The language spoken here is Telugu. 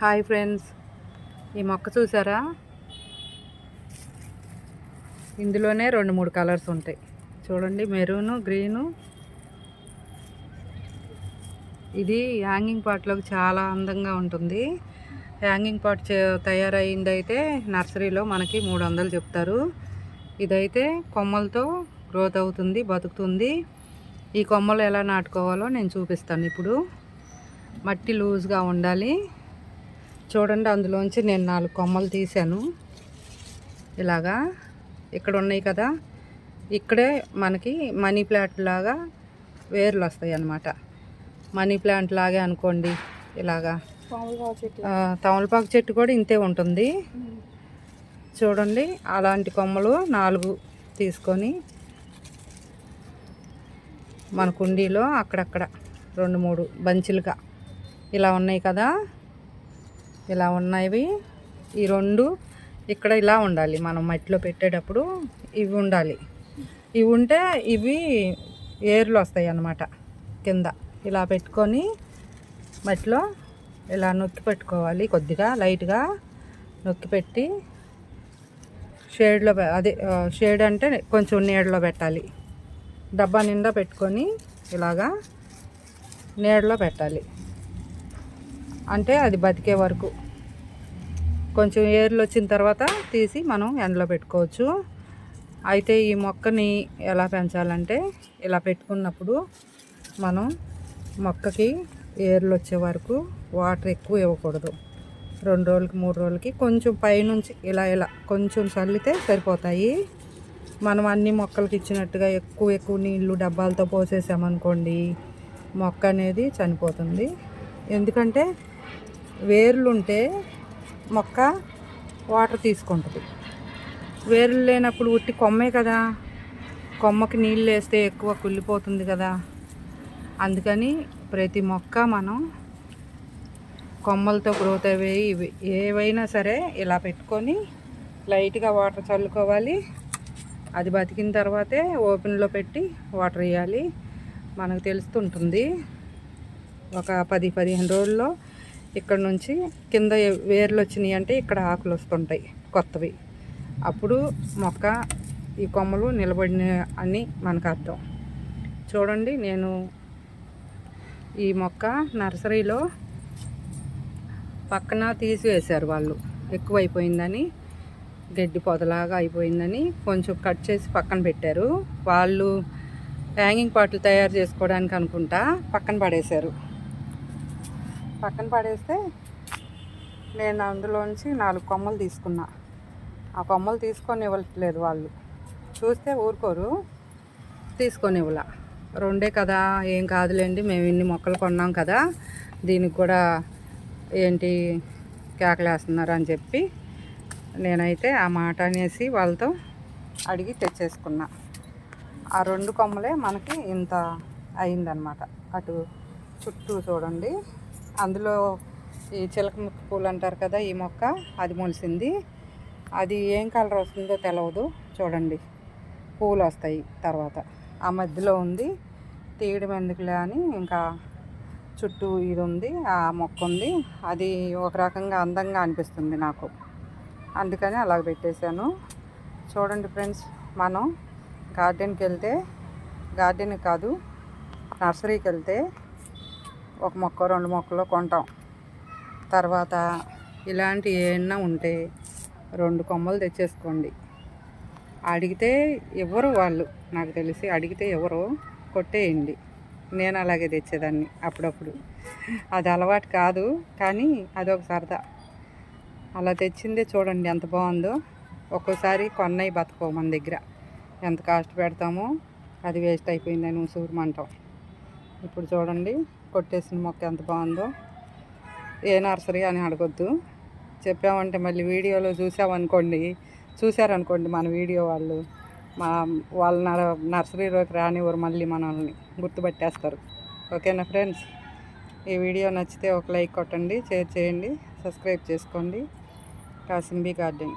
Hi friends. ఈ మొక్క చూసారా? ఇందులోనే రెండు మూడు కలర్స్ ఉంటాయి. చూడండి మెరూను గ్రీను. ఇది హ్యాంగింగ్ పాట్లోకి చాలా అందంగా ఉంటుంది. హ్యాంగింగ్ పాట్ తయారైందైతే నర్సరీలో మనకి మూడు వందలు చెప్తారు. ఇదైతే కొమ్మలతో గ్రోత్ అవుతుంది బతుకుతుంది. ఈ కొమ్మలు ఎలా నాటుకోవాలో నేను చూపిస్తాను ఇప్పుడు. మట్టి లూజ్గా ఉండాలి. చూడండి అందులోంచి నేను నాలుగు కొమ్మలు తీసాను ఇలాగా ఇక్కడ ఉన్నాయి కదా ఇక్కడే మనకి మనీ ప్లాంట్ లాగా వేర్లు వస్తాయి అన్నమాట. మనీ ప్లాంట్ లాగే అనుకోండి ఇలాగా. తమలపాకు చెట్టు కూడా ఇంతే ఉంటుంది. చూడండి అలాంటి కొమ్మలు నాలుగు తీసుకొని మన కుండీలో అక్కడక్కడ రెండు మూడు బంచులుగా ఇలా ఉన్నాయి కదా. ఇలా ఉన్నవి. ఈ రెండు ఇక్కడ ఇలా ఉండాలి. మనం మట్టిలో పెట్టేటప్పుడు ఇవి ఉండాలి. ఇవి ఉంటే ఇవి ఏర్లు వస్తాయి అన్నమాట. కింద ఇలా పెట్టుకొని మట్టిలో ఇలా నొక్కి పెట్టుకోవాలి. కొద్దిగా లైట్గా నొక్కి పెట్టి షేడ్లో అదే షేడ్ అంటే కొంచెం నీడలో పెట్టాలి. డబ్బా నిండా పెట్టుకొని ఇలాగా నీడలో పెట్టాలి. అంటే అది బతికే వరకు. కొంచెం ఏర్లు వచ్చిన తర్వాత తీసి మనం ఎండలో పెట్టుకోవచ్చు. అయితే ఈ మొక్కని ఎలా పెంచాలంటే ఇలా పెట్టుకున్నప్పుడు మనం మొక్కకి ఏర్లు వచ్చే వరకు వాటర్ ఎక్కువ ఇవ్వకూడదు. రెండు రోజులకి మూడు రోజులకి కొంచెం పైనుంచి ఇలా ఇలా కొంచెం చల్లితే సరిపోతాయి. మనం అన్ని మొక్కలకి ఇచ్చినట్టుగా ఎక్కువ ఎక్కువ నీళ్ళు డబ్బాలతో పోసేసామనుకోండి మొక్క అనేది చనిపోతుంది. ఎందుకంటే వేర్లు ఉంటే మొక్క వాటర్ తీసుకుంటుంది. వేర్లు లేనప్పుడు ఉట్టి కొమ్మే కదా. కొమ్మకి నీళ్ళు వేస్తే ఎక్కువ కుళ్ళిపోతుంది కదా. అందుకని ప్రతి మొక్క మనం కొమ్మలతో గ్రోత్ అయ్యి ఏవైనా సరే ఇలా పెట్టుకొని లైట్గా వాటర్ చల్లుకోవాలి. అది బతికిన తర్వాతే ఓపెన్లో పెట్టి వాటర్ వేయాలి. మనకు తెలుస్తుంటుంది. ఒక పది పదిహేను రోజుల్లో ఇక్కడ నుంచి కింద వేర్లు వచ్చినాయి అంటే ఇక్కడ ఆకులు వస్తుంటాయి కొత్తవి. అప్పుడు మొక్క ఈ కొమ్మలు నిలబడిన అని మనకు అర్థం. చూడండి నేను ఈ మొక్క నర్సరీలో పక్కన తీసివేశారు వాళ్ళు. ఎక్కువైపోయిందని గడ్డి పొదలాగా అయిపోయిందని కొంచెం కట్ చేసి పక్కన పెట్టారు. వాళ్ళు హ్యాంగింగ్ పాటలు తయారు చేసుకోవడానికి అనుకుంటా పక్కన పడేశారు. పక్కన పడేస్తే నేను అందులోంచి నాలుగు కొమ్మలు తీసుకున్నా. ఆ కొమ్మలు తీసుకొని ఇవ్వట్లేదు వాళ్ళు. చూస్తే ఊరుకోరు. తీసుకొని ఇవ్వలా రెండే కదా ఏం కాదులేండి మేము ఇన్ని మొక్కలు కొన్నాం కదా దీనికి కూడా ఏంటి కేకలేస్తున్నారు అని చెప్పి నేనైతే ఆ మాట అనేసి వాళ్ళతో అడిగి తెచ్చేసుకున్నా. ఆ రెండు కొమ్మలే మనకి ఇంత అయిందనమాట అటు చుట్టూ చూడండి. అందులో ఈ చిలకముక్క పూలు అంటారు కదా ఈ మొక్క అది మొలిసింది. అది ఏం కలర్ వస్తుందో తెలవదు చూడండి. పూలు వస్తాయి తర్వాత. ఆ మధ్యలో ఉంది తీయడం ఎందుకులే అని ఇంకా చుట్టూ ఇది ఉంది ఆ మొక్క ఉంది. అది ఒక రకంగా అందంగా అనిపిస్తుంది నాకు. అందుకని అలా పెట్టేశాను. చూడండి ఫ్రెండ్స్ మనం గార్డెన్కి వెళ్తే గార్డెన్ కాదు నర్సరీకి వెళ్తే ఒక మొక్క రెండు మొక్కలు కొంటాం. తర్వాత ఇలాంటి ఏమన్నా ఉంటే రెండు కొమ్మలు తెచ్చేసుకోండి. అడిగితే ఎవరు వాళ్ళు? నాకు తెలిసి అడిగితే ఎవరు కొట్టేయండి. నేను అలాగే తెచ్చేదాన్ని అప్పుడప్పుడు. అది అలవాటు కాదు కానీ అదొక సరదా. అలా తెచ్చిందే చూడండి ఎంత బాగుందో. ఒక్కోసారి కొన్నవి బతకవు మన దగ్గర. ఎంత కాస్ట్ పెడతామో అది వేస్ట్ అయిపోయిందని ఉసూరమంటాం. ఇప్పుడు చూడండి. కొట్టేసిన మొక్క ఎంత బాగుందో. ఏ నర్సరీ అని అడగొద్దు. చెప్పామంటే మళ్ళీ వీడియోలో చూసామనుకోండి చూశారనుకోండి మన వీడియో వాళ్ళు. మా వాళ్ళ నర- నర్సరీలోకి రానివ్వరు మళ్ళీ మనల్ని గుర్తుపట్టేస్తారు. ఓకేనా ఫ్రెండ్స్? ఈ వీడియో నచ్చితే ఒక లైక్ కొట్టండి షేర్ చేయండి సబ్స్క్రైబ్ చేసుకోండి. కాసింబీ గార్డెన్.